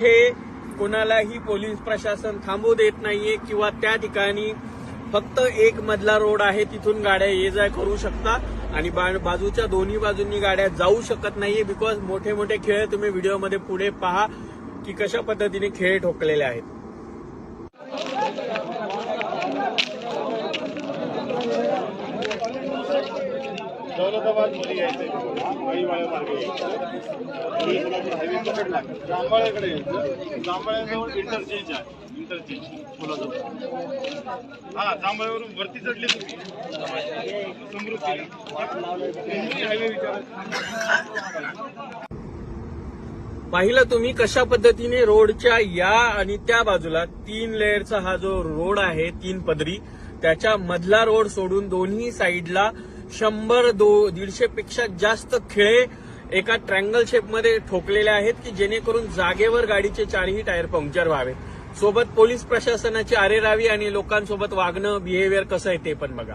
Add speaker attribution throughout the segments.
Speaker 1: हे कोणालाही पोलीस प्रशासन थांबू देत नाहीये किंवा त्या ठिकाणी फक्त एक मधला रोड आहे तिथून गाड्या ये जाय करू शकता. आणि बा- बाजूच्या दोन्ही बाजूंनी गाड्या जाऊ शकत नाहीये बिकॉज मोठे मोठे खेळ तुम्ही व्हिडिओमध्ये पुढे पहा की कशा पद्धतीने खेळ ठोकलेले आहेत.
Speaker 2: दौलताबादमध्ये यायचंय. वाळीवाड्या मार्गे यायचं हायवे पकडला जांभळ्याकडे यायचं जांभळ्याजवळ इंटरचेंज आहे. इंटरचेंज पुलाजवळ. हा जांभळ्यावरून वरती चढली तुम्ही. समृद्धी. हायवे विचार.
Speaker 1: पाहिलं तुम्ही कशा पद्धतीने रोडच्या या आणि त्या बाजूला तीन लेअरचा हा जो रोड आहे तीन पदरी त्याच्या मधला रोड सोडून दोन्ही साईडला शंभर दो दीडशे पेक्षा जास्त खेळे एका ट्रँगल शेपमध्ये ठोकलेले आहेत की जेणेकरून जागेवर गाडीचे चारही टायर पंक्चर व्हावे. सोबत पोलीस प्रशासनाची आरेरावी आणि लोकांसोबत वागणं बिहेवियर कसं आहे ते पण बघा.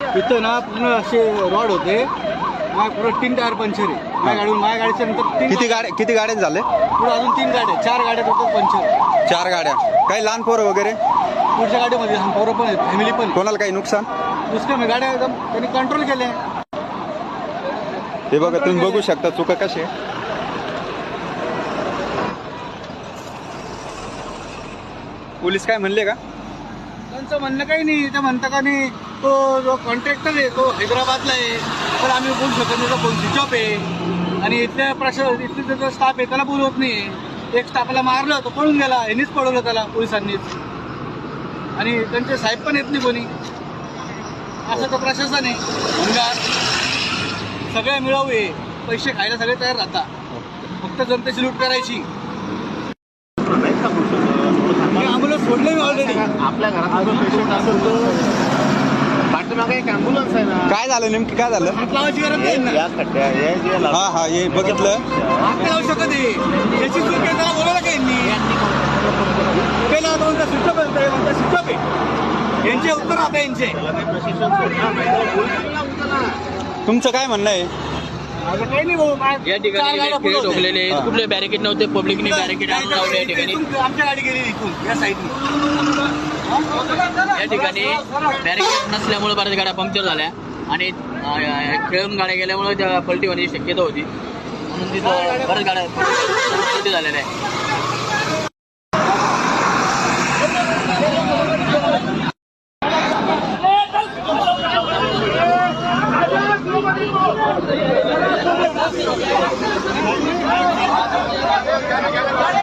Speaker 3: इथं ना पूर्ण असे रॉड होते. पुढं तीन टायर पंक्चर आहे. माझ्या गाडी माझ्या गाडीच्या नंतर तीन
Speaker 4: किती गाड्या किती गाड्या झाले?
Speaker 3: पुढे अजून तीन गाड्या चार गाड्या टोटल पंक्चर
Speaker 4: चार गाड्या. काही लहान पोरं वगैरे?
Speaker 3: पुढच्या गाडीमध्ये लहान पोरं पण आहेत. फॅमिली पण.
Speaker 4: कोणाला काही नुकसान?
Speaker 3: दुसऱ्या गाड्या एकदम त्यांनी कंट्रोल केले.
Speaker 4: हे बघा तुम्ही बघू शकता चुका कशी आहे. पोलीस काय म्हणले का?
Speaker 3: त्यांचं म्हणणं काही नाही ते म्हणतं का नाही तो जो कॉन्ट्रॅक्टर आहे तो हैदराबादला आहे. तर आम्ही बोलू शकत नाही तो फोन स्विच ऑफ आहे? आणि इथल्या प्रशासन इथले जो स्टाफ आहे त्याला बोलवत नाही. एक स्टाफला मारलं तो पळून गेला यांनीच पळवलं त्याला पोलिसांनीच. आणि त्यांचे साहेब पण येत नाही कोणी. असं तर प्रशासन आहे. भंगार. सगळे मिळवू पैसे खायला सगळे तयार राहतात. फक्त जनतेची लूट करायची. आम्हाला सोडले मी ऑलरेडी
Speaker 2: आपल्या घरात पेशंट असेल तर पाठीमागे एक अँब्युलन्स आहे ना.
Speaker 4: काय झालं? नेमकी काय झालं?
Speaker 3: हात लावायची गरज नाही ना.
Speaker 2: या खड्ड्या हे जे
Speaker 4: हा हा हे बघितलं.
Speaker 3: हात लावू शकत आहे याची चूक आहे त्याला बोलायला काय यांनी पहिला म्हणता सुटप आहे म्हणता सुटप आहे यांचे उत्तर आता यांचे
Speaker 2: प्रशिक्षण सोडणार नाही
Speaker 4: तुमचं काय म्हणणं आहे?
Speaker 3: माझं काही नाही भाऊ मा-
Speaker 5: या ठिकाणी ठोकलेले आहेत.
Speaker 4: हा.
Speaker 5: कुठले बॅरिकेड नव्हते पब्लिकने बॅरिकेड आणून लावले या ठिकाणी.
Speaker 3: आमच्या गाडी गेली इथून या साईडनी.
Speaker 5: या ठिकाणी बॅरिकेड नसल्यामुळे बऱ्याच गाड्या पंक्चर झाल्या. आणि अं, खेळून गाड्या गेल्यामुळे त्या पलटी होण्याची शक्यता होती. म्हणून तिथं बऱ्याच गाड्या पलटी झालेल्या आहे Thank you.